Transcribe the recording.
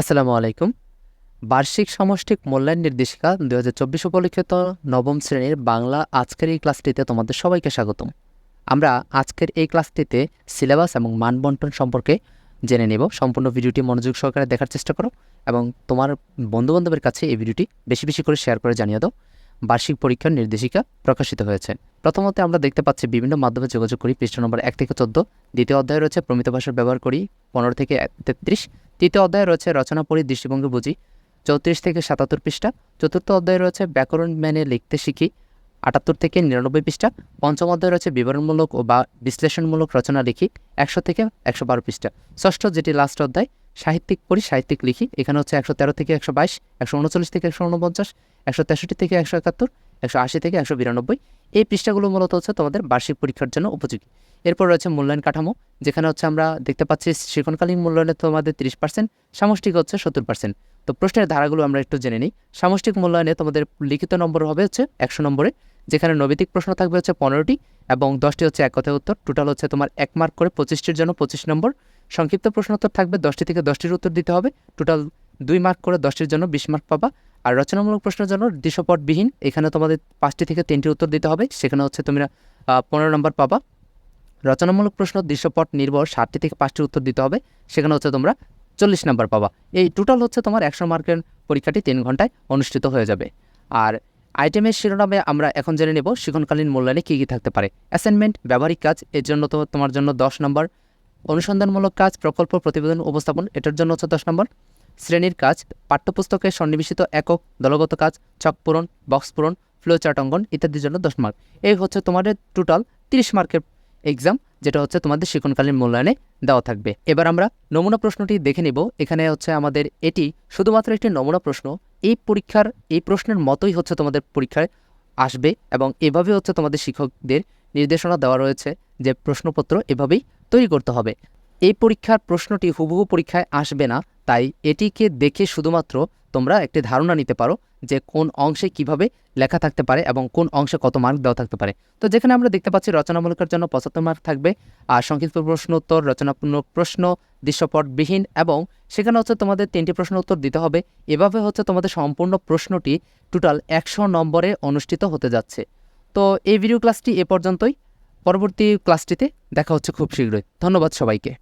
আসসালামু আলাইকুম। বার্ষিক সমষ্টিক মূল্যায়ন নির্দেশিকা দু হাজার চব্বিশ উপলক্ষিত নবম শ্রেণির বাংলা আজকের এই ক্লাসটিতে তোমাদের সবাইকে স্বাগতম। আমরা আজকের এই ক্লাসটিতে সিলেবাস এবং মানবন্টন সম্পর্কে জেনে নেব। সম্পূর্ণ ভিডিওটি মনোযোগ সহকারে দেখার চেষ্টা করো এবং তোমার বন্ধুবান্ধবের কাছে এই ভিডিওটি বেশি বেশি করে শেয়ার করে জানিয়ে দাও। বার্ষিক পরীক্ষার নির্দেশিকা প্রকাশিত হয়েছে। প্রথমত আমরা দেখতে পাচ্ছি বিভিন্ন মাধ্যমে যোগাযোগ করি পৃষ্ঠ নম্বর এক থেকে চোদ্দ। দ্বিতীয় অধ্যায় রয়েছে প্রমিত ভাষার ব্যবহার করি, পনেরো থেকে তেত্রিশ। তৃতীয় অধ্যায় রয়েছে রচনা পড়ি, দৃষ্টিভঙ্গি বুঝি, চৌত্রিশ থেকে সাতাত্তর পৃষ্ঠা। চতুর্থ অধ্যায়ে রয়েছে ব্যাকরণ মেনে লিখতে শিখি, আটাত্তর থেকে নিরানব্বই পৃষ্ঠা। পঞ্চম অধ্যায় রয়েছে বিবরণমূলক ও বা বিশ্লেষণমূলক রচনা লিখি, একশো থেকে একশো বারো পৃষ্ঠা। ষষ্ঠ যেটি লাস্ট অধ্যায় সাহিত্যিক পড়ি, সাহিত্যিক লিখি। এখানে হচ্ছে একশো তেরো থেকে একশো বাইশ, একশো উনচল্লিশ থেকে একশো উনপঞ্চাশ, একশো তেষট্টি থেকে একশো একাত্তর, একশো আশি থেকে একশো বিরানব্বই। এই পৃষ্ঠাগুলো মূলত হচ্ছে তোমাদের বার্ষিক পরীক্ষার জন্য উপযোগী। এরপর রয়েছে মূল্যায়ন কাঠামো, যেখানে হচ্ছে আমরা দেখতে পাচ্ছি শিক্ষণকালীন মূল্যায়নে তোমাদের তিরিশ পার্সেন্ট, সামষ্টিক হচ্ছে সত্তর পার্সেন্ট। তো প্রশ্নের ধারাগুলো আমরা একটু জেনে নিই। সামষ্টিক মূল্যায়নে তোমাদের লিখিত নম্বর হবে হচ্ছে একশো নম্বরে, যেখানে নৈতিক প্রশ্ন থাকবে হচ্ছে পনেরোটি এবং দশটি হচ্ছে এক কথায় উত্তর। টোটাল হচ্ছে তোমার এক মার্ক করে পঁচিশটির জন্য পঁচিশ নম্বর। সংক্ষিপ্ত প্রশ্নোত্তর থাকবে দশটি থেকে দশটির উত্তর দিতে হবে। টোটাল দুই মার্ক করে দশটির জন্য বিশ মার্ক পাবা। আর রচনামূলক প্রশ্নের জন্য দৃশ্যপটবিহীন। এখানে তোমাদের পাঁচটি থেকে তিনটি উত্তর দিতে হবে। সেখানে হচ্ছে তোমরা পনেরো নম্বর পাবা। রচনামূলক প্রশ্ন দৃশ্যপট নির্ভর ষাটটি থেকে পাঁচটি উত্তর দিতে হবে। সেখানে হচ্ছে তোমরা চল্লিশ নম্বর পাবা। এই টোটাল হচ্ছে তোমার একশো মার্কের পরীক্ষাটি তিন ঘন্টায় অনুষ্ঠিত হয়ে যাবে। আর আইটেমের শিরোনামে আমরা এখন জেনে নেব শিক্ষণকালীন মূল্যায়নে কী কী থাকতে পারে। অ্যাসাইনমেন্ট ব্যবহারিক কাজ, এর জন্য তো তোমার জন্য দশ নম্বর। অনুসন্ধানমূলক কাজ, প্রকল্প, প্রতিবেদন উপস্থাপন, এটার জন্য হচ্ছে দশ নম্বর। শ্রেণির কাজ পাঠ্যপুস্তকে সন্নিবেশিত একক দলগত কাজ চক পূরণ, বক্স পূরণ ফ্লো চার্ট অঙ্কন ইত্যাদির জন্য দশ মার্ক এই হচ্ছে তোমাদের টোটাল তিরিশ মার্কের এক্সাম যেটা হচ্ছে তোমাদের শিক্ষণকালীন মূল্যায়নে দেওয়া থাকবে। এবার আমরা নমুনা প্রশ্নটি দেখে নিব। এখানে হচ্ছে আমাদের এটি শুধুমাত্র একটি নমুনা প্রশ্ন। এই পরীক্ষার, এই প্রশ্নের মতোই হচ্ছে তোমাদের পরীক্ষায় আসবে এবং এভাবে হচ্ছে তোমাদের শিক্ষকদের নির্দেশনা দেওয়া রয়েছে যে প্রশ্নপত্র এভাবেই তৈরি করতে হবে। এই পরীক্ষার প্রশ্নটি হুবহু পরীক্ষায় আসবে না, তাই এটিকে দেখে শুধুমাত্র তোমরা একটি ধারণা নিতে পারো যে কোন অংশে কীভাবে লেখা থাকতে পারে এবং কোন অংশে কত মার্ক দেওয়া থাকতে পারে। তো যেখানে আমরা দেখতে পাচ্ছি রচনামূলকের জন্য পঁচাত্তর মার্ক থাকবে, আর সংক্ষিপ্ত প্রশ্ন উত্তর রচনাপূর্ণ প্রশ্ন, দৃশ্যপটবিহীন এবং সেখানে হচ্ছে তোমাদের তিনটি প্রশ্ন উত্তর দিতে হবে। এভাবে হচ্ছে তোমাদের সম্পূর্ণ প্রশ্নটি টোটাল একশো নম্বরে অনুষ্ঠিত হতে যাচ্ছে। তো এই ভিডিও ক্লাসটি এ পর্যন্তই। পরবর্তী ক্লাসটিতে দেখা হচ্ছে খুব শীঘ্রই। ধন্যবাদ সবাইকে।